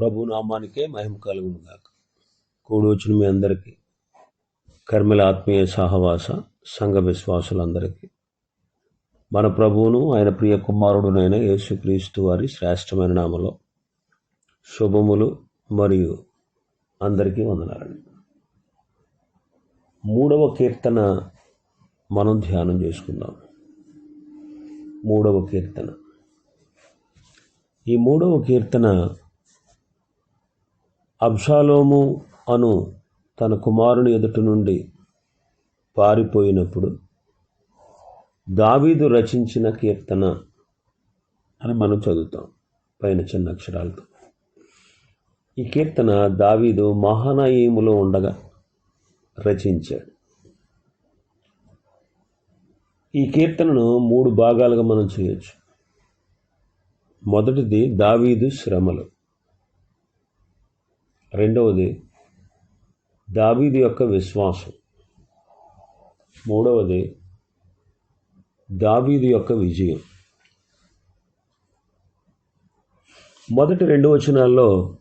ప్రభు నామానికే మహిమ కలుగునుగాక. కూడి వచ్చిన మీ అందరికీ కర్మల ఆత్మీయ సహవాస సంఘ విశ్వాసులందరికీ మన ప్రభువును ఆయన ప్రియ కుమారుడునైన యేసుక్రీస్తు వారి శ్రేష్టమైన నామలో శుభములు మరియు అందరికీ వందనాలండి. మూడవ కీర్తన మనం ధ్యానం చేసుకుందాం. మూడవ కీర్తన. ఈ మూడవ కీర్తన అబ్షాలోము అను తన కుమారుని ఎదుట నుండి పారిపోయినప్పుడు దావీదు రచించిన కీర్తన అని మనం చదువుతాం పైన చిన్న అక్షరాలతో. ఈ కీర్తన దావీదు మహానాయములో ఉండగా రచించాడు. ఈ కీర్తనను మూడు భాగాలుగా మనం చేయొచ్చు. మొదటిది దావీదు శ్రమలు. రెండవది దావీదు యొక్క విశ్వాసం. మూడవది దావీదు యొక్క విజయం. మొదటి రెండు వచనాల్లో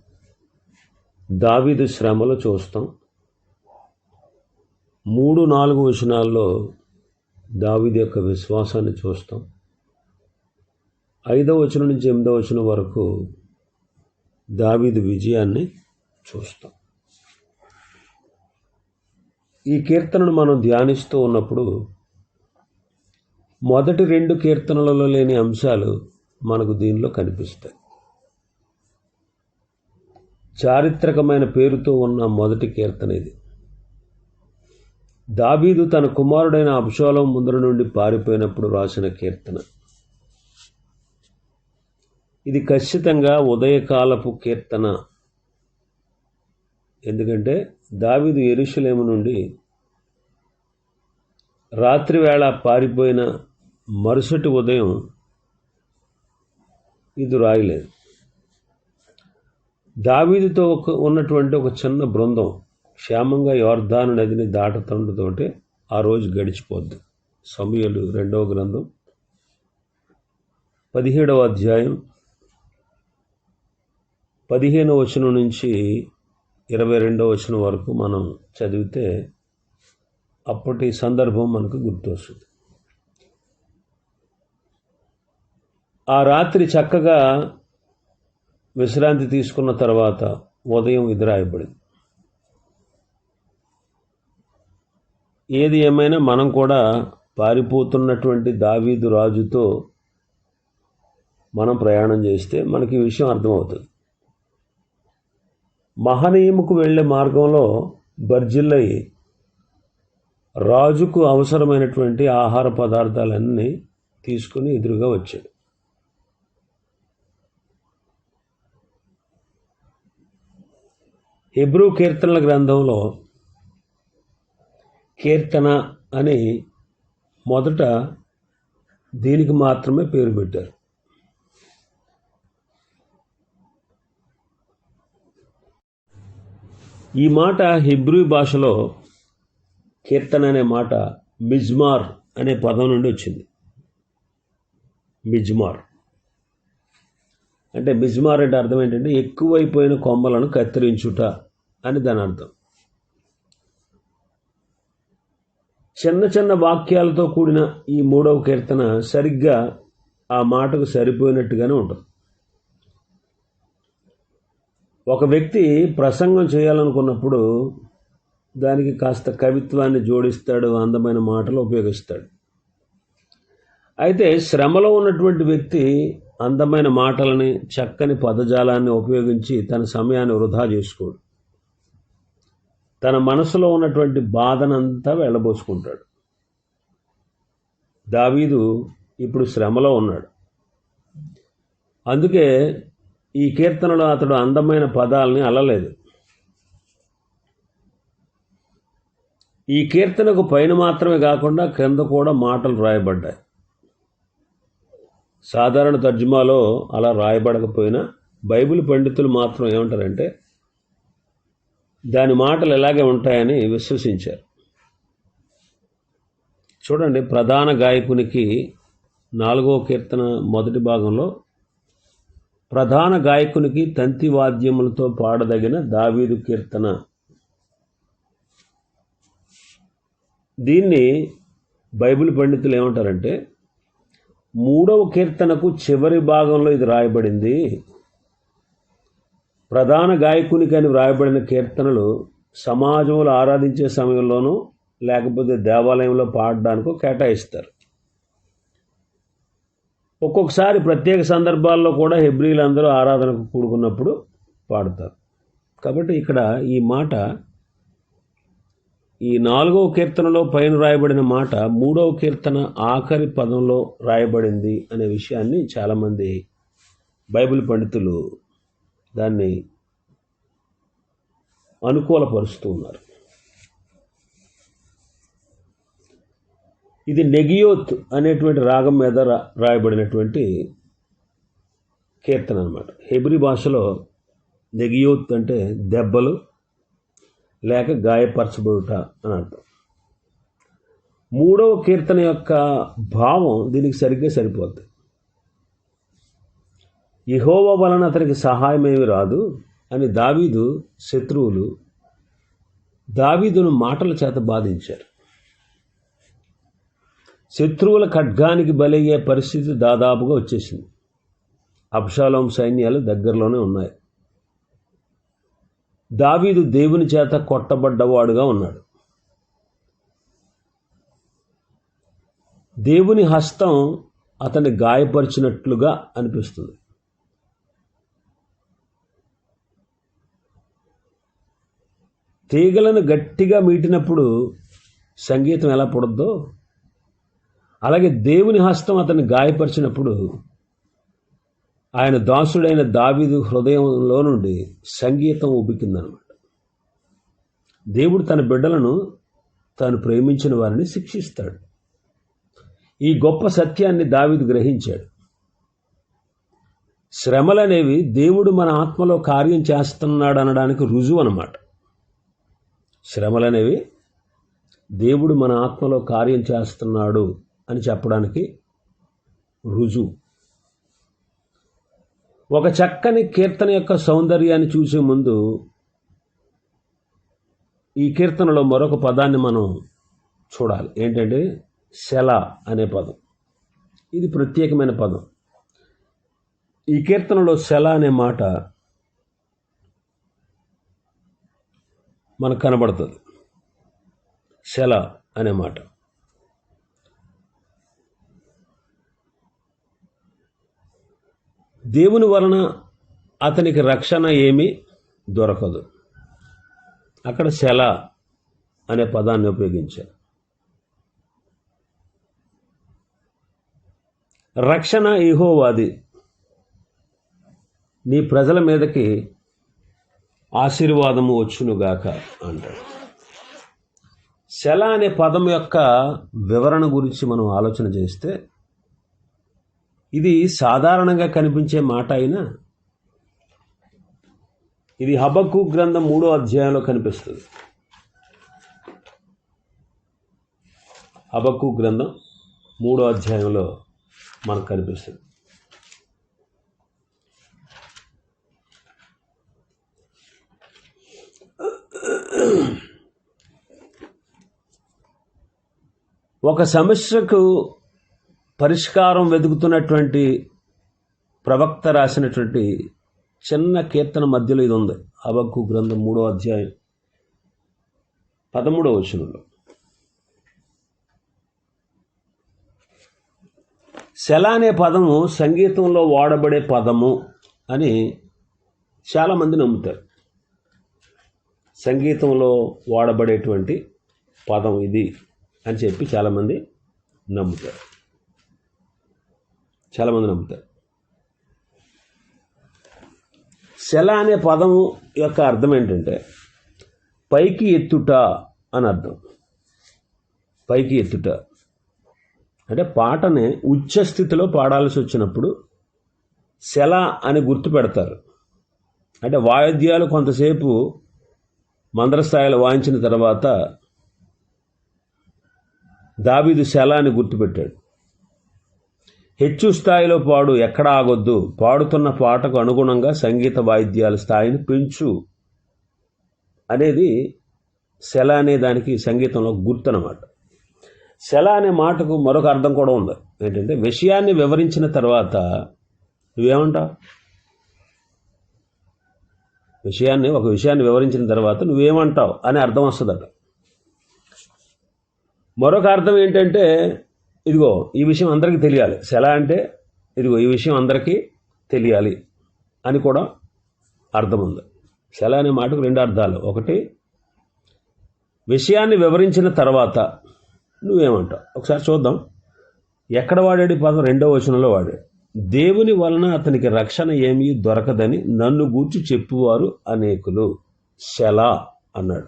దావీదు శ్రమలు చూస్తాం. మూడు నాలుగు వచనాల్లో దావీదు యొక్క విశ్వాసాన్ని చూస్తాం. ఐదవ వచనం నుంచి ఎనిమిదవ వచనం వరకు దావీదు విజయాన్ని చూస్తాం. ఈ కీర్తనను మనం ధ్యానిస్తూ ఉన్నప్పుడు మొదటి రెండు కీర్తనలలో లేని అంశాలు మనకు దీనిలో కనిపిస్తాయి. చారిత్రకమైన పేరుతో ఉన్న మొదటి కీర్తన ఇది. దాబీదు తన కుమారుడైన అబ్షాలం ముందర నుండి పారిపోయినప్పుడు రాసిన కీర్తన. ఇది ఖచ్చితంగా ఉదయకాలపు కీర్తన. ఎందుకంటే దావీదు ఎరుషులేము నుండి రాత్రివేళ పారిపోయిన మరుసటి ఉదయం ఇది రాయలేదు. దావీదుతో ఒక ఉన్నటువంటి ఒక చిన్న బృందం క్షేమంగా యోర్ధాను నదిని దాటతుండతోటి ఆ రోజు గడిచిపోద్ది. సమయలు రెండవ గ్రంథం పదిహేడవ అధ్యాయం పదిహేనవ వచనం నుంచి ఇరవై రెండో వచనం వరకు మనం చదివితే అప్పటి సందర్భం మనకు గుర్తొస్తుంది. ఆ రాత్రి చక్కగా విశ్రాంతి తీసుకున్న తర్వాత ఉదయం ఎదురాయబడింది ఏది ఏమైనా మనం కూడా పారిపోతున్నటువంటి దావీదు రాజుతో మనం ప్రయాణం చేస్తే మనకి ఈ విషయం అర్థమవుతుంది. మహనీయముకు వెళ్ళే మార్గంలో బర్జిల్లై రాజుకు అవసరమైనటువంటి ఆహార పదార్థాలన్నీ తీసుకుని ఎదురుగా వచ్చాడు. హెబ్రూ కీర్తనల గ్రంథంలో కీర్తన అని మొదట దీనికి మాత్రమే పేరు పెట్టారు. ఈ మాట హిబ్రూ భాషలో కీర్తన అనే మాట మిజ్మార్ అనే పదం నుండి వచ్చింది. మిజ్మార్. అంటే మిజ్మార్ అంటే అర్థం ఏంటంటే ఎక్కువైపోయిన కొమ్మలను కత్తిరించుట అని దాని అర్థం. చిన్న చిన్న వాక్యాలతో కూడిన ఈ మూడవ కీర్తన సరిగ్గా ఆ మాటకు సరిపోయినట్టుగానే ఉంటుంది. ఒక వ్యక్తి ప్రసంగం చేయాలనుకున్నప్పుడు దానికి కాస్త కవిత్వాన్ని జోడిస్తాడు అందమైన మాటలు ఉపయోగిస్తాడు. అయితే శ్రమలో ఉన్నటువంటి వ్యక్తి అందమైన మాటలని చక్కని పదజాలాన్ని ఉపయోగించి తన సమయాన్ని వృధా చేసుకోడు. తన మనసులో ఉన్నటువంటి బాధనంతా వెళ్ళబోసుకుంటాడు. దావీదు ఇప్పుడు శ్రమలో ఉన్నాడు. అందుకే ఈ కీర్తనలో అతడు అందమైన పదాలని అల్లలేదు ఈ కీర్తనకు పైన మాత్రమే కాకుండా క్రింద కూడా మాటలు రాయబడ్డాయి. సాధారణ తర్జుమాలో అలా రాయబడకపోయినా బైబిల్ పండితులు మాత్రం ఏమంటారంటే దాని మాటలు ఎలాగే ఉంటాయని విశ్వసించారు. చూడండి ప్రధాన గాయకునికి నాలుగో కీర్తన మొదటి భాగంలో ప్రధాన గాయకునికి తంతి వాద్యములతో పాడదగిన దావీదు కీర్తన. దీన్ని బైబిల్ పండితులు ఏమంటారంటే మూడవ కీర్తనకు చివరి భాగంలో ఇది రాయబడింది. ప్రధాన గాయకునికి అని వ్రాయబడిన కీర్తనలు సమాజంలో ఆరాధించే సమయంలోనూ లేకపోతే దేవాలయంలో పాడడానికో కేటాయిస్తారు. ఒక్కొక్కసారి ప్రత్యేక సందర్భాల్లో కూడా హెబ్రిలందరూ ఆరాధనకు కూడుకున్నప్పుడు పాడతారు. కాబట్టి ఇక్కడ ఈ మాట ఈ నాలుగవ కీర్తనలో పైన రాయబడిన మాట మూడవ కీర్తన ఆఖరి పదంలో రాయబడింది అనే విషయాన్ని చాలామంది బైబిల్ పండితులు దాన్ని అనుకూలపరుస్తూ ఉన్నారు. ఇది నెగియోత్ అనేటువంటి రాగం మీద రా రాయబడినటువంటి కీర్తన అనమాట హెబ్రి భాషలో నెగియోత్ అంటే దెబ్బలు లేక గాయపరచబడుట అని అర్థం. మూడవ కీర్తన యొక్క భావం దీనికి సరిగ్గా సరిపోద్ది. ఇహోవ వలన అతనికి సహాయమేమి రాదు అని దావీదు శత్రువులు దావీదును మాటల చేత బాధించారు. శత్రువుల ఖడ్గానికి బలయ్యే పరిస్థితి దాదాపుగా వచ్చేసింది. అబ్షాలోం సైన్యాలు దగ్గరలోనే ఉన్నాయి. దావీదు దేవుని చేత కొట్టబడ్డవాడుగా ఉన్నాడు. దేవుని హస్తం అతన్ని గాయపరిచినట్లుగా అనిపిస్తుంది. తీగలను గట్టిగా మీటినప్పుడు సంగీతం ఎలా పుడద్దో అలాగే దేవుని హస్తం అతన్ని గాయపరిచినప్పుడు ఆయన దాసుడైన దావీదు హృదయంలో నుండి సంగీతం ఉబ్బికిందనమాట దేవుడు తన బిడ్డలను తాను ప్రేమించిన వారిని శిక్షిస్తాడు. ఈ గొప్ప సత్యాన్ని దావీదు గ్రహించాడు. శ్రమలనేవి దేవుడు మన ఆత్మలో కార్యం చేస్తున్నాడు అనడానికి రుజువు అనమాట శ్రమలనేవి దేవుడు మన ఆత్మలో కార్యం చేస్తున్నాడు అని చెప్పడానికి రుజువు. ఒక చక్కని కీర్తన యొక్క సౌందర్యాన్ని చూసే ముందు ఈ కీర్తనలో మరొక పదాన్ని మనం చూడాలి. ఏంటంటే శల అనే పదం. ఇది ప్రత్యేకమైన పదం. ఈ కీర్తనలో శల అనే మాట మనకు కనబడుతుంది. శల అనే మాట. దేవుని వలన అతనికి రక్షణ ఏమీ దొరకదు. అక్కడ శల అనే పదాన్ని ఉపయోగించారు. రక్షణ ఇహోవాది నీ ప్రజల మీదకి ఆశీర్వాదము వచ్చునుగాక అంటాడు. శల అనే పదం యొక్క వివరణ గురించి మనం ఆలోచన చేస్తే ఇది సాధారణంగా కనిపించే మాట అయినా ఇది హబక్కు గ్రంథం మూడో అధ్యాయంలో కనిపిస్తుంది. హబక్కు గ్రంథం మూడో అధ్యాయంలో మనకు కనిపిస్తుంది. ఒక సమస్యకు పరిష్కారం వెతుకుతున్నటువంటి ప్రవక్త రాసినటువంటి చిన్న కీర్తన మధ్యలో ఇది ఉంది. అబక్కు గ్రంథం మూడో అధ్యాయం పదమూడవ వచనంలో. శల అనే పదము సంగీతంలో వాడబడే పదము అని చాలామంది నమ్ముతారు. సంగీతంలో వాడబడేటువంటి పదం ఇది అని చెప్పి చాలామంది నమ్ముతారు. చాలామంది నమ్ముతారు. శల అనే పదము యొక్క అర్థం ఏంటంటే పైకి ఎత్తుట అని అర్థం. పైకి ఎత్తుట. అంటే పాటని ఉచ్చ స్థితిలో పాడాల్సి వచ్చినప్పుడు శల అని గుర్తు పెడతారు. అంటే వాయిద్యాలు కొంతసేపు మందరస్థాయిలో వాయించిన తర్వాత దావీదు శల అని గుర్తుపెట్టాడు హెచ్చు స్థాయిలో పాడు ఎక్కడ ఆగొద్దు. పాడుతున్న పాటకు అనుగుణంగా సంగీత వాయిద్యాల స్థాయిని పెంచు అనేది శల అనే దానికి సంగీతంలో గుర్తు అన్నమాట శల అనే మాటకు మరొక అర్థం కూడా ఉంది. ఏంటంటే విషయాన్ని వివరించిన తర్వాత నువ్వేమంటావు? విషయాన్ని ఒక విషయాన్ని వివరించిన తర్వాత నువ్వేమంటావు? అని అర్థం వస్తుందట. మరొక అర్థం ఏంటంటే ఇదిగో ఈ విషయం అందరికీ తెలియాలి. ఎలా అంటే ఇదిగో ఈ విషయం అందరికీ తెలియాలి అని కూడా అర్థం ఉంది సెల అనే మాటకు రెండు అర్థాలు. ఒకటి విషయాన్ని వివరించిన తర్వాత నువ్వేమంటావు? ఒకసారి చూద్దాం. ఎక్కడ వాడాడు పదం? రెండో వచనంలో వాడాడు. దేవుని వలన అతనికి రక్షణ ఏమీ దొరకదని నన్ను గూర్చి చెప్పువారు అనేకులు. శల అన్నాడు.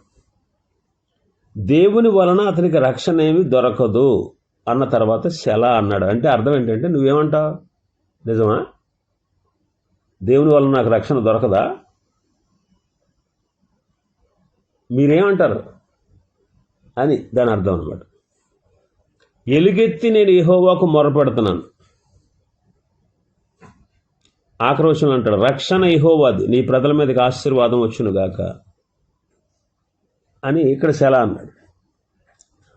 దేవుని వలన అతనికి రక్షణ ఏమీ దొరకదు. అన్న తర్వాత శల అన్నాడు. అంటే అర్థం ఏంటంటే నువ్వేమంటావు? నిజమా? దేవుని వల్ల నాకు రక్షణ దొరకదా? మీరేమంటారు? అని దాని అర్థం అనమాట ఎలుగెత్తి నేను ఏహోవాకు మొరపెడుతున్నాను. ఆక్రోశంలో అంటాడు రక్షణ ఇహోవాది నీ ప్రజల మీదకి ఆశీర్వాదం వచ్చును గాక అని ఇక్కడ శల అన్నాడు.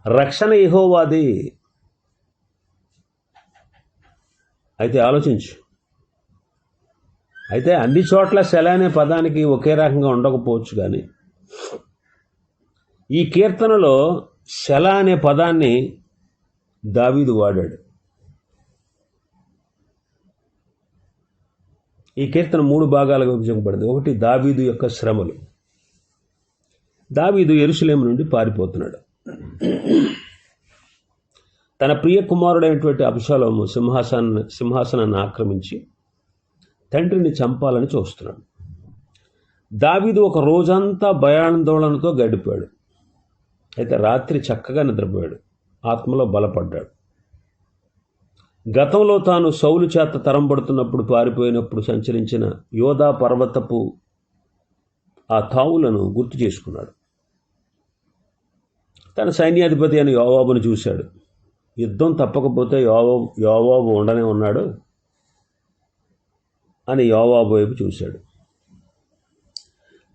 రక్షణ ఇహోవాది అయితే ఆలోచించు. అయితే అన్ని చోట్ల శల అనే పదానికి ఒకే రకంగా ఉండకపోవచ్చు కానీ ఈ కీర్తనలో శల అనే పదాన్ని దావీదు వాడాడు. ఈ కీర్తన మూడు భాగాలుగా విభజింపబడింది. ఒకటి దావీదు యొక్క శ్రమలు. దావీదు ఎరుసలేం నుండి పారిపోతున్నాడు. తన ప్రియ కుమారుడైనటువంటి అభిషాలోము సింహాసనాన్ని సింహాసనాన్ని ఆక్రమించి తండ్రిని చంపాలని చూస్తున్నాడు. దావీదు ఒక రోజంతా భయాందోళనతో గడిపాడు. అయితే రాత్రి చక్కగా నిద్రపోయాడు. ఆత్మలో బలపడ్డాడు. గతంలో తాను సౌలు చేత తరంబడుతున్నప్పుడు పారిపోయినప్పుడు సంచరించిన యోధా పర్వతపు ఆ తావులను గుర్తు చేసుకున్నాడు. తన సైన్యాధిపతి అని యోవాబును చూశాడు. యుద్ధం తప్పకపోతే యోవో యోవాబు ఉండనే ఉన్నాడు అని యోవాబు వైపు చూశాడు.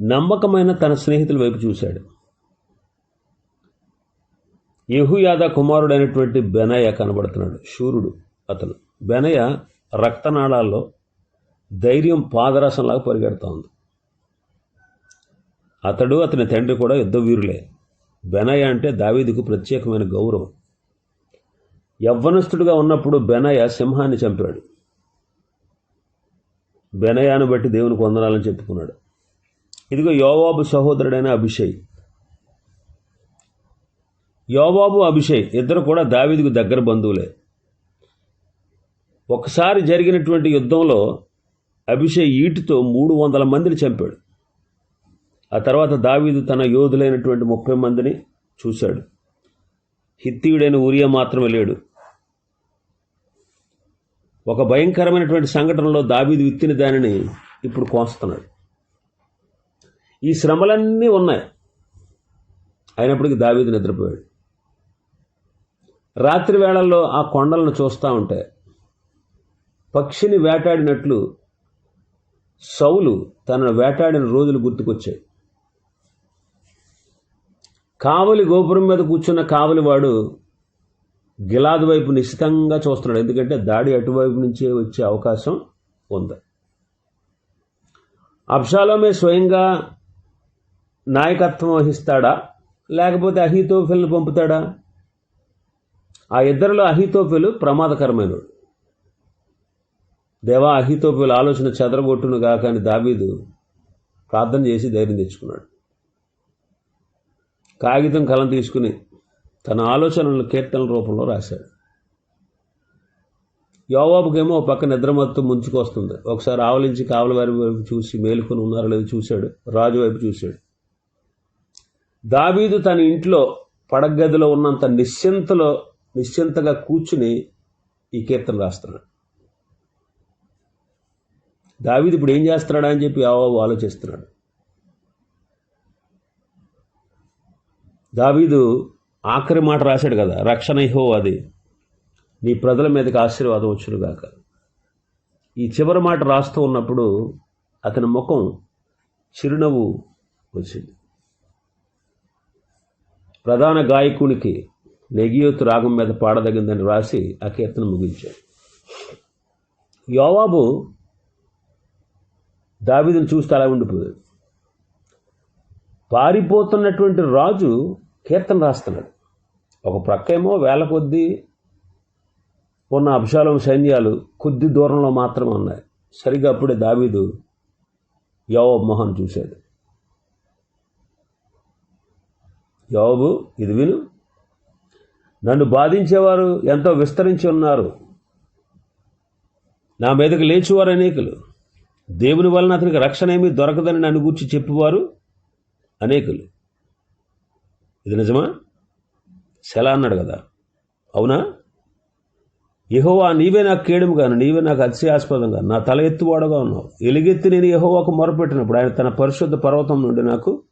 నమ్మకమైన తన స్నేహితుల వైపు చూశాడు. యహుయాద కుమారుడైనటువంటి బెనయ కనబడుతున్నాడు శూరుడు అతను. బెనయ రక్తనాళాల్లో ధైర్యం పాదరసంలాగా పరిగెడతా ఉంది. అతడు అతని తండ్రి కూడా యుద్ధ వీరులే బెనయ అంటే దావీదుకు ప్రత్యేకమైన గౌరవం. యవ్వనస్తుడిగా ఉన్నప్పుడు బెనయ సింహాన్ని చంపాడు. బెనయాను బట్టి దేవునికి వందనాలని చెప్పుకున్నాడు. ఇదిగో యోవాబు సహోదరుడైన అభిషేక్ యోవాబు అభిషేక్ ఇద్దరు కూడా దావీదుకు దగ్గర బంధువులే. ఒకసారి జరిగినటువంటి యుద్ధంలో అభిషేక్ ఈటితో మూడు వందల మందిని చంపాడు. ఆ తర్వాత దావీదు తన యోధులైనటువంటి ముప్పై మందిని చూశాడు. హిత్తియుడైన ఉరియా మాత్రమే లేడు. ఒక భయంకరమైనటువంటి సంఘటనలో దావీదు విత్తిన దానిని ఇప్పుడు కోస్తున్నాడు. ఈ శ్రమలన్నీ ఉన్నాయి. అయినప్పటికీ దావీదు నిద్రపోయాడు. రాత్రి వేళల్లో ఆ కొండలను చూస్తూ ఉంటే పక్షిని వేటాడినట్లు సౌలు తనను వేటాడిన రోజులు గుర్తుకొచ్చాయి. కావలి గోపురం మీద కూర్చున్న కావలివాడు గిలాదు వైపు నిశ్చితంగా చూస్తున్నాడు. ఎందుకంటే దాడి అటువైపు నుంచే వచ్చే అవకాశం ఉంది. అబ్షాలోమే స్వయంగా నాయకత్వం వహిస్తాడా? లేకపోతే అహీతోఫెల్ని పంపుతాడా? ఆ ఇద్దరిలో అహితోఫెలు ప్రమాదకరమైనడు. దేవా అహితోఫెలు ఆలోచన చెదరగొట్టును గాక అని దావీదు ప్రార్థన చేసి ధైర్యం తెచ్చుకున్నాడు. కాగితం కలం తీసుకుని తన ఆలోచనలను కీర్తనల రూపంలో రాశాడు. యోవాబుకేమో పక్క నిద్రమత్తు ముంచుకొస్తుంది. ఒకసారి ఆవలించి కావలవారి వైపు చూసి మేలుకొని ఉన్నారో లేదో చూశాడు. రాజు వైపు చూశాడు. దావీదు తన ఇంట్లో పడగదిలో ఉన్నంత నిశ్చింతలో నిశ్చింతగా కూర్చుని ఈ కీర్తన రాస్తున్నాడు. దావీదు ఇప్పుడు ఏం చేస్తున్నాడా అని చెప్పి యోవాబు ఆలోచిస్తున్నాడు. దావీదు ఆఖరి మాట రాశాడు కదా రక్షణ ఇహో అది నీ ప్రజల మీదకి ఆశీర్వాదం వచ్చునుగాక. ఈ చివరి మాట రాస్తూ ఉన్నప్పుడు అతని ముఖం చిరునవ్వు వచ్చింది. ప్రధాన గాయకునికి నెగియోతు రాగం మీద పాడదగిందని రాసి ఆ కీర్తన ముగించాడు. యోవాబు దావిదని చూస్తే అలా ఉండిపోయాడు. పారిపోతున్నటువంటి రాజు కీర్తన రాస్తున్నాడు. ఒక ప్రక్కేమో వేల కొద్దీ ఉన్న అభిషాలం సైన్యాలు కొద్ది దూరంలో మాత్రమే ఉన్నాయి. సరిగ్గా అప్పుడే దావీదు యోవబ్ మొహన్ చూశాడు. యోబు ఇది విను. నన్ను బాధించేవారు ఎంతో విస్తరించి ఉన్నారు. నా మీదకి లేచివారు అనేకులు. దేవుని వలన అతనికి రక్షణ ఏమీ దొరకదని నన్ను గూర్చి చెప్పేవారు అనేకులు. ఇది నిజమా? సెలా అన్నాడు కదా. అవునా? యహోవా నీవే నాకు కేడుము కాను నీవే నాకు అతిశయాస్పదం కాను నా తల ఎత్తువాడుగా ఉన్నావు. ఎలుగెత్తి నేను యహోవాకు మొరపెట్టినప్పుడు ఆయన తన పరిశుద్ధ పర్వతం నుండి నాకు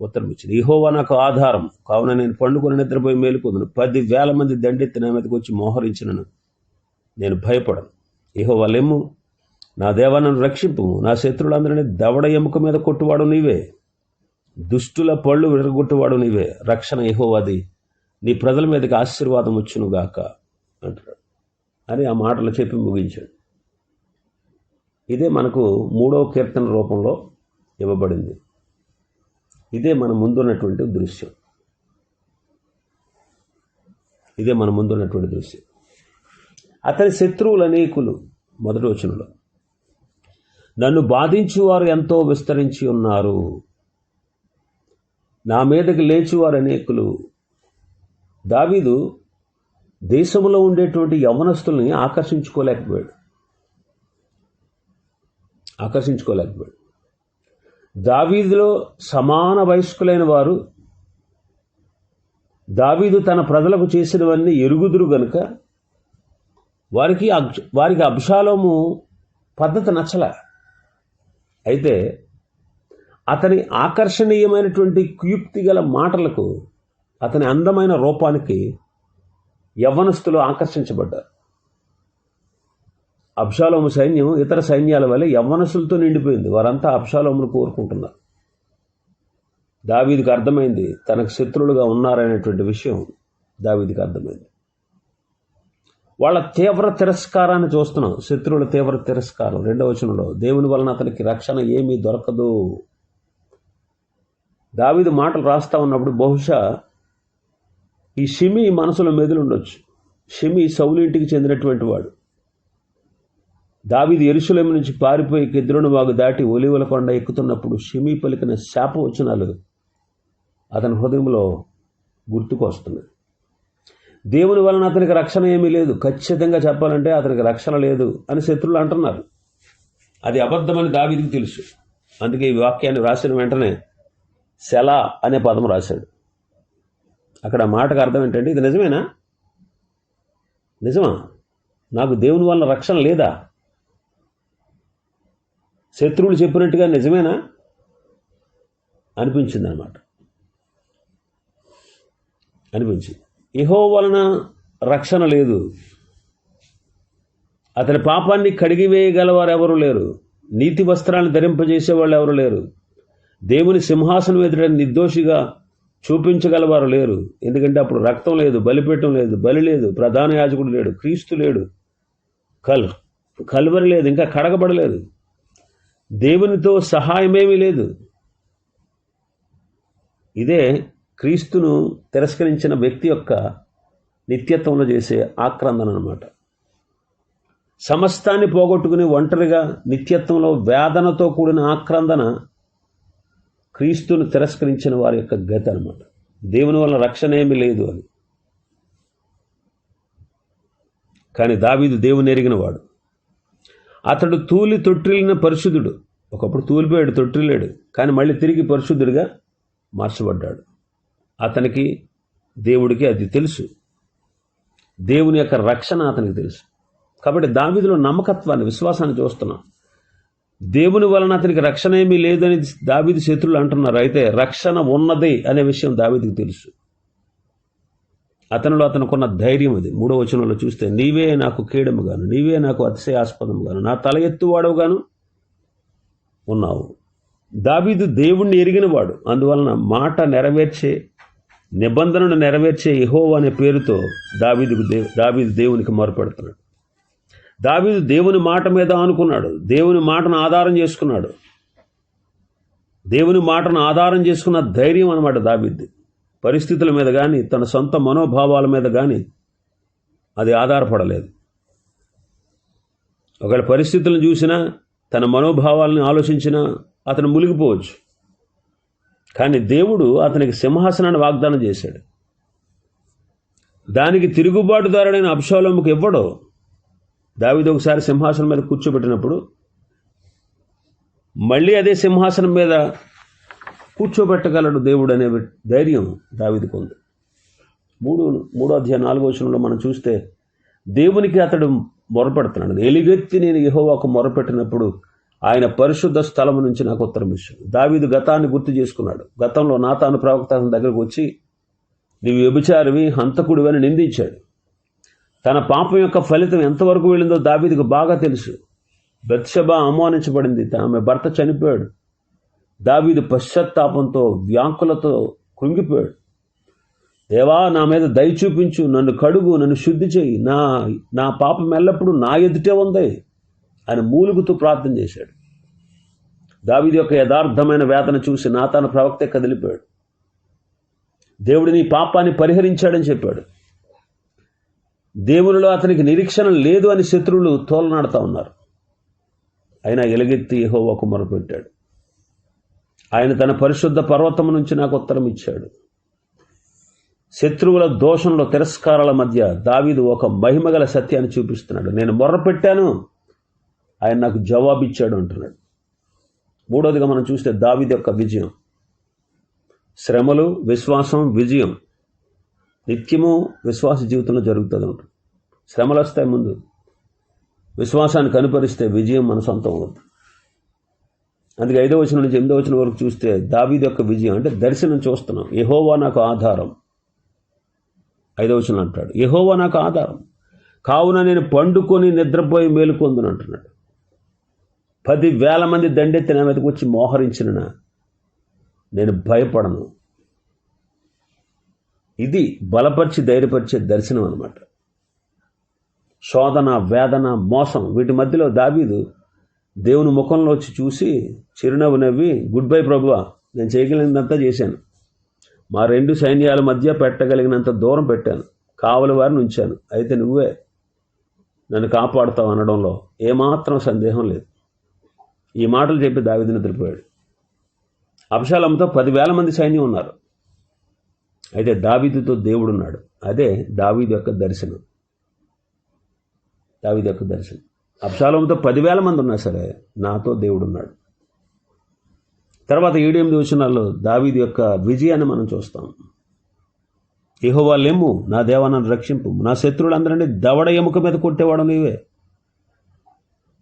ఉత్తరం ఇచ్చింది యహోవా నాకు ఆధారం. కావున నేను పండుకొని నిద్రపోయి మేలుకుందును. పది వేల మంది దండెత్తి నా మీదకి వచ్చి మోహరించినను నేను భయపడను. యహోవా లెమ్ము. నా దేవా నన్ను రక్షింపు నా శత్రులందరినీ దవడ ఎముక మీద కొట్టువాడు నీవే. దుష్టుల పళ్ళు విరగొట్టువాడు నీవే. రక్షణ యహోవాది. నీ ప్రజల మీదకి ఆశీర్వాదం వచ్చునుగాక అంటాడు. అని ఆ మాటలు చెప్పి ముగించాడు. ఇదే మనకు మూడవ కీర్తన రూపంలో ఇవ్వబడింది. ఇదే మన ముందున్నటువంటి దృశ్యం. ఇదే మన ముందున్నటువంటి దృశ్యం. అతని శత్రువులు అనేకులు మొదటి వచనంలో. నన్ను బాధించువారు ఎంతో విస్తరించి ఉన్నారు. నా మీదకి లేచివారు అనేకులు దావీదు దేశంలో ఉండేటువంటి యవనస్తుల్ని ఆకర్షించుకోలేకపోయాడు. ఆకర్షించుకోలేకపోయాడు. దావీదులో సమాన వయస్కులైన వారు దావీదు తన ప్రజలకు చేసినవన్నీ ఎరుగుదురు గనుక వారికి అబ్- వారికి అభిషాలోము పద్ధతి నచ్చల. అయితే అతని ఆకర్షణీయమైనటువంటి కుయుక్తి గల మాటలకు అతని అందమైన రూపానికి యవ్వనస్తులు ఆకర్షించబడ్డారు. అబ్షాలోము సైన్యం ఇతర సైన్యాల వల్ల యవ్వనస్తులతో నిండిపోయింది. వారంతా అబ్షాలోమును కోరుకుంటున్నారు. దావీదికి అర్థమైంది తనకు శత్రువులుగా ఉన్నారనేటువంటి విషయం దావీదికి అర్థమైంది. వాళ్ళ తీవ్ర తిరస్కారాన్ని చూస్తున్నాం. శత్రువుల తీవ్ర తిరస్కారం. రెండవ వచనంలో దేవుని వలన అతనికి రక్షణ ఏమీ దొరకదు. దావీదు మాటలు రాస్తా ఉన్నప్పుడు బహుశా ఈ షిమి మనసులో మెదులు ఉండొచ్చు. షిమి సౌలింటికి చెందినటువంటి వాడు. దావిది ఎరుసలేము నుంచి పారిపోయి కిద్రుని వాగు దాటి ఒలివల కొండ ఎక్కుతున్నప్పుడు షిమి పలికిన శాప వచనాలు అతని హృదయంలో గుర్తుకొస్తున్నాయి దేవుని వలన అతనికి రక్షణ ఏమీ లేదు. ఖచ్చితంగా చెప్పాలంటే అతనికి రక్షణ లేదు అని శత్రువులు అంటున్నారు. అది అబద్ధమని దావిదికి తెలుసు. అందుకే ఈ వాక్యాన్ని రాసిన వెంటనే శలా అనే పదం రాశాడు. అక్కడ మాటకు అర్థం ఏంటంటే ఇది నిజమేనా? నిజమా? నాకు దేవుని వలన రక్షణ లేదా? శత్రువులు చెప్పినట్టుగా నిజమేనా? అనిపించింది అనమాట అనిపించింది. ఇహో వలన రక్షణ లేదు. అతని పాపాన్ని కడిగివేయగలవారు ఎవరు లేరు. నీతి వస్త్రాన్ని ధరింపజేసేవాళ్ళు ఎవరు లేరు. దేవుని సింహాసనం ఎదుట నిర్దోషిగా చూపించగలవారు లేరు. ఎందుకంటే అప్పుడు రక్తం లేదు బలిపీఠం లేదు బలి లేదు ప్రధాన యాజకుడు లేడు క్రీస్తు లేడు కల్ కలువరి లేదు ఇంకా కడగబడలేదు. దేవునితో సహాయమేమీ లేదు. ఇదే క్రీస్తును తిరస్కరించిన వ్యక్తి యొక్క నిత్యత్వంలో చేసే ఆక్రందన అనమాట సమస్తాన్ని పోగొట్టుకుని ఒంటరిగా నిత్యత్వంలో వేదనతో కూడిన ఆక్రందన క్రీస్తును తిరస్కరించిన వారి యొక్క గతి అనమాట దేవుని వల్ల రక్షణ ఏమి లేదు అని కానీ దావీదు దేవుని ఎరిగిన వాడు. అతడు తూలి తొట్టిల్లిన పరిశుద్ధుడు. ఒకప్పుడు తూలిపోయాడు తొట్టిల్లాడు. కానీ మళ్ళీ తిరిగి పరిశుద్ధుడిగా మార్చబడ్డాడు. అతనికి దేవుడికి అది తెలుసు. దేవుని యొక్క రక్షణ అతనికి తెలుసు. కాబట్టి దావీదులో నమ్మకత్వాన్ని విశ్వాసాన్ని చూస్తున్నాం. దేవుని వలన అతనికి రక్షణ ఏమీ లేదని దావీది శత్రులు అంటున్నారు. అయితే రక్షణ ఉన్నది అనే విషయం దావీదికి తెలుసు. అతనిలో అతనుకున్న ధైర్యం అది. మూడో వచనంలో చూస్తే నీవే నాకు కీడముగాను నీవే నాకు అతిశయాస్పదముగాను నా తల ఎత్తువాడవుగాను ఉన్నావు. దావీదు దేవుణ్ణి ఎరిగినవాడు. అందువలన మాట నెరవేర్చే నిబంధనను నెరవేర్చే ఇహో అనే పేరుతో దావీదుకు దే దావీదు దేవునికి మొరపెడుతున్నాడు. దావీదు దేవుని మాట మీద అనుకున్నాడు దేవుని మాటను ఆధారం చేసుకున్నాడు. దేవుని మాటను ఆధారం చేసుకున్న ధైర్యం అనమాట దావిద్ది పరిస్థితుల మీద కానీ తన సొంత మనోభావాల మీద కానీ అది ఆధారపడలేదు. ఒకవేళ పరిస్థితులను చూసినా తన మనోభావాలను ఆలోచించినా అతను మునిగిపోవచ్చు. కానీ దేవుడు అతనికి సింహాసనాన్ని వాగ్దానం చేశాడు. దానికి తిరుగుబాటుదారుడైన అబ్షాలోముకు ఇవ్వడు దావిది ఒకసారి సింహాసనం మీద కూర్చోబెట్టినప్పుడు మళ్ళీ అదే సింహాసనం మీద కూర్చోబెట్టగలడు దేవుడు అనే ధైర్యం దావిదికి ఉంది. మూడు మూడో అధ్యాయ నాలుగో వచనంలో మనం చూస్తే దేవునికి అతడు మొరపెడుతున్నాడు. ఎలిగెత్తి నేను యహోవాకు మొరపెట్టినప్పుడు ఆయన పరిశుద్ధ స్థలం నుంచి నాకు ఉత్తరం ఇచ్చాడు. దావీదు గతాన్ని గుర్తు చేసుకున్నాడు. గతంలో నాతాను ప్రవక్త దగ్గరకు వచ్చి నీవు వ్యభిచారివి హంతకుడివి అని నిందించాడు. తన పాపం యొక్క ఫలితం ఎంతవరకు వెళ్ళిందో దావీదుకు బాగా తెలుసు. బత్షబా అవమానించబడింది. ఆమె భర్త చనిపోయాడు. దావీదు పశ్చాత్తాపంతో వ్యాంకులతో కృంగిపోయాడు. దేవా నా మీద దయ చూపించు నన్ను కడుగు నన్ను శుద్ధి చేయి. నా నా పాపం ఎల్లప్పుడూ నా ఎదుటే ఉంది అని మూలుగుతూ ప్రార్థన చేశాడు. దావీది యొక్క యథార్థమైన వేదన చూసి నా తన ప్రవక్తే కదిలిపోయాడు. దేవుడు నీ పాపాన్ని పరిహరించాడని చెప్పాడు. దేవునిలో అతనికి నిరీక్షణ లేదు అని శత్రువులు తోలనాడుతూ ఉన్నారు. ఆయన ఎలుగెత్తి యహోవాకు మొరపెట్టాడు. ఆయన తన పరిశుద్ధ పర్వతం నుంచి నాకు ఉత్తరం ఇచ్చాడు. శత్రువుల దోషంలో తిరస్కారాల మధ్య దావీదు ఒక మహిమగల సత్యాన్ని చూపిస్తున్నాడు. నేను మొర్రపెట్టాను ఆయన నాకు జవాబిచ్చాడు అంటున్నాడు. మూడోదిగా మనం చూస్తే దావీదు యొక్క విజయం. శ్రమలు విశ్వాసం విజయం. నిత్యము విశ్వాస జీవితంలో జరుగుతుంది ఉంటుంది శ్రమలు వస్తాయి ముందు. విశ్వాసాన్ని కనుపరిస్తే విజయం మన సొంతం అవుతుంది అందుకే ఐదో వచనం నుంచి ఎనిమిదో వచనం వరకు చూస్తే దావీది యొక్క విజయం అంటే దర్శనం చూస్తున్నాం. యహోవా నాకు ఆధారం. ఐదో వచనం అంటాడు. యహోవా నాకు ఆధారం. కావున నేను పండుకొని నిద్రపోయి మేలుకొందును అంటున్నాడు. పది వేల మంది దండెత్తి నా మీదకి వచ్చి మోహరించిన నేను భయపడను. ఇది బలపరిచి ధైర్యపరిచే దర్శనం అనమాట శోధన వేదన మోసం వీటి మధ్యలో దావీదు దేవుని ముఖంలో వచ్చి చూసి చిరునవ్వు నవ్వి గుడ్ బై ప్రభువా నేను చేయగలిగినంత చేశాను. మా రెండు సైన్యాల మధ్య పెట్టగలిగినంత దూరం పెట్టాను. కావలి వారిని ఉంచాను. అయితే నువ్వే నన్ను కాపాడుతావు అనడంలో ఏమాత్రం సందేహం లేదు. ఈ మాటలు చెప్పి దావిది నిద్రపోయాడు. అబ్షాలంతో పదివేల మంది సైన్యం ఉన్నారు. అయితే దావీదుతో దేవుడున్నాడు. అదే దావీదు యొక్క దర్శనం. దావీదు యొక్క దర్శనం. అప్సాలంతో పదివేల మంది ఉన్నా సరే నాతో దేవుడున్నాడు. తర్వాత ఏడు ఎనిమిది వచనాల్లో దావీది యొక్క విజయాన్ని మనం చూస్తాం. ఇహోవా లెమ్ము నా దేవా నన్ను రక్షింపు. నా శత్రువులందరినీ దవడ ఎముక మీద కొట్టేవాడు నీవే.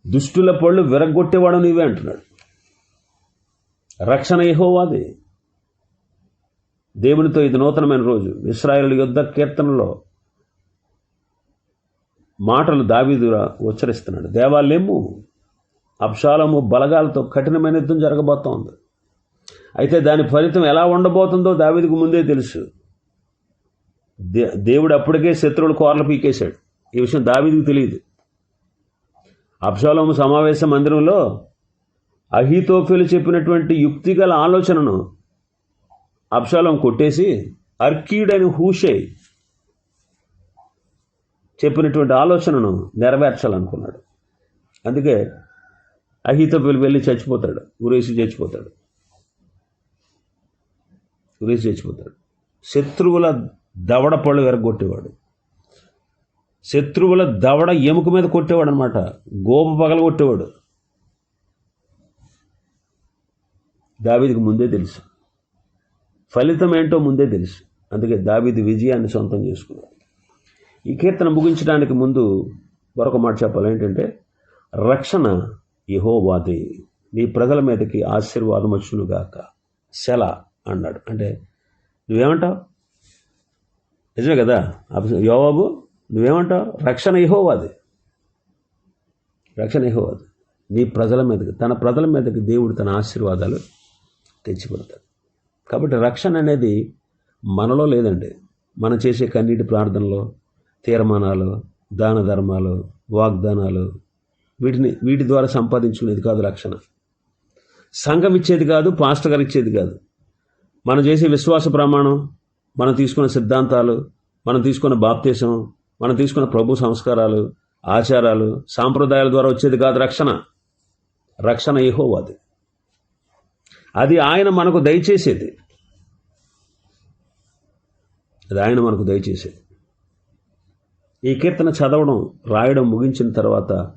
దుష్టుల పళ్ళు విరగొట్టేవాడు నీవే అంటున్నాడు. రక్షణ ఇహోవాది దేవునితో ఇది నూతనమైన రోజు. ఇస్రాయల్ యుద్ధ కీర్తనలో మాటలు దావీదురా ఉచ్చరిస్తున్నాడు. దేవాలయము అప్షాలము బలగాలతో కఠినమైన యుద్ధం జరగబోతోంది. అయితే దాని ఫలితం ఎలా ఉండబోతుందో దావీదుకు ముందే తెలుసు. దే దేవుడు అప్పటికే శత్రువులు కోరలు పీకేశాడు. ఈ విషయం దావీదికి తెలియదు. అబ్షాలోము సమావేశ మందిరంలో అహితోఫీలు చెప్పినటువంటి యుక్తిగల ఆలోచనను అబ్షాలం కొట్టేసి అర్కీడని హూషే చెప్పినటువంటి ఆలోచనను నెరవేర్చాలనుకున్నాడు. అందుకే అహితోఫెలు వెళ్ళి చచ్చిపోతాడు ఉరేసి చచ్చిపోతాడు. ఉరేసి చచ్చిపోతాడు. శత్రువుల దవడ పళ్ళు ఎరగొట్టేవాడు. శత్రువుల దవడ ఎముక మీద కొట్టేవాడు అనమాట గోప పగల కొట్టేవాడు. దావీదికి ముందే తెలుసు. ఫలితం ఏంటో ముందే తెలుసు. అందుకే దావిది విజయాన్ని సొంతం చేసుకున్నాడు. ఈ కీర్తన ముగించడానికి ముందు మరొక మాట చెప్పాలి. ఏంటంటే రక్షణ యహోవాది. నీ ప్రజల మీదకి ఆశీర్వాదం వచ్చునుగాక శల అన్నాడు. అంటే నువ్వేమంటావు? నిజమే కదా? అప్పుడు యోవాబు నువ్వేమంటావు? రక్షణ ఇహోవాది రక్షణ ఇహోవాది నీ ప్రజల మీదకి తన ప్రజల మీదకి దేవుడు తన ఆశీర్వాదాలు తెచ్చిపెడతాడు కాబట్టి రక్షణ అనేది మనలో లేదండి. మనం చేసే కన్నీటి ప్రార్థనలో తీర్మానాలు దాన ధర్మాలు వాగ్దానాలు వీటిని వీటి ద్వారా సంపాదించుకునేది కాదు రక్షణ. సంఘం ఇచ్చేది కాదు పాస్టర్ గారు ఇచ్చేది కాదు. మనం చేసే విశ్వాస ప్రమాణం మనం తీసుకున్న సిద్ధాంతాలు మనం తీసుకున్న బాప్తీసం మనం తీసుకున్న ప్రభు సంస్కారాలు ఆచారాలు సాంప్రదాయాల ద్వారా వచ్చేది కాదు రక్షణ. రక్షణ ఏహోవాది అది ఆయన మనకు దయచేసేది. అది ఆయన మనకు దయచేసేది. ఈ కీర్తన చదవడం రాయడం ముగించిన తర్వాత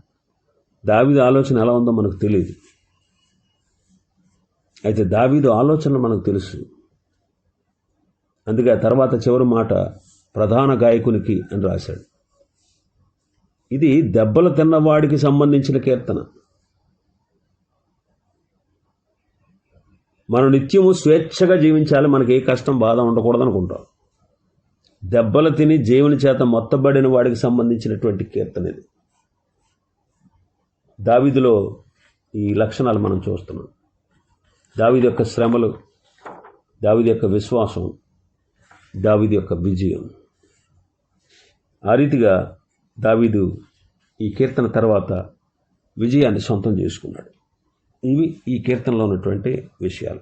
దావీదు ఆలోచన ఎలా ఉందో మనకు తెలియదు అయితే దావీదు ఆలోచనలు మనకు తెలుసు. అందుకే ఆ తర్వాత చివరి మాట ప్రధాన గాయకునికి అని రాశాడు. ఇది దెబ్బలు తిన్నవాడికి సంబంధించిన కీర్తన. మనం నిత్యము స్వేచ్ఛగా జీవించాలి మనకి ఏ కష్టం బాధ ఉండకూడదు అనుకుంటాం దెబ్బలు తిని జీవుని చేత మొత్తబడిన వాడికి సంబంధించినటువంటి కీర్తన ఇది. దావిదిలో ఈ లక్షణాలు మనం చూస్తున్నాం. దావిది యొక్క శ్రమలు దావిది యొక్క విశ్వాసం దావిది యొక్క విజయం. ఆ రీతిగా దావీదు ఈ కీర్తన తర్వాత విజయాన్ని సొంతం చేసుకున్నాడు. ఇవి ఈ కీర్తనలో ఉన్నటువంటి విషయాలు.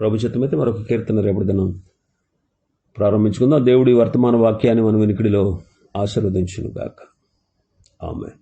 ప్రభు చిత్తమైతే మరొక కీర్తన రేపటి దినం ప్రారంభించుకుందాం. దేవుడి వర్తమాన వాక్యాన్ని మనం వెనుకడిలో ఆశీర్వదించును గాక ఆమె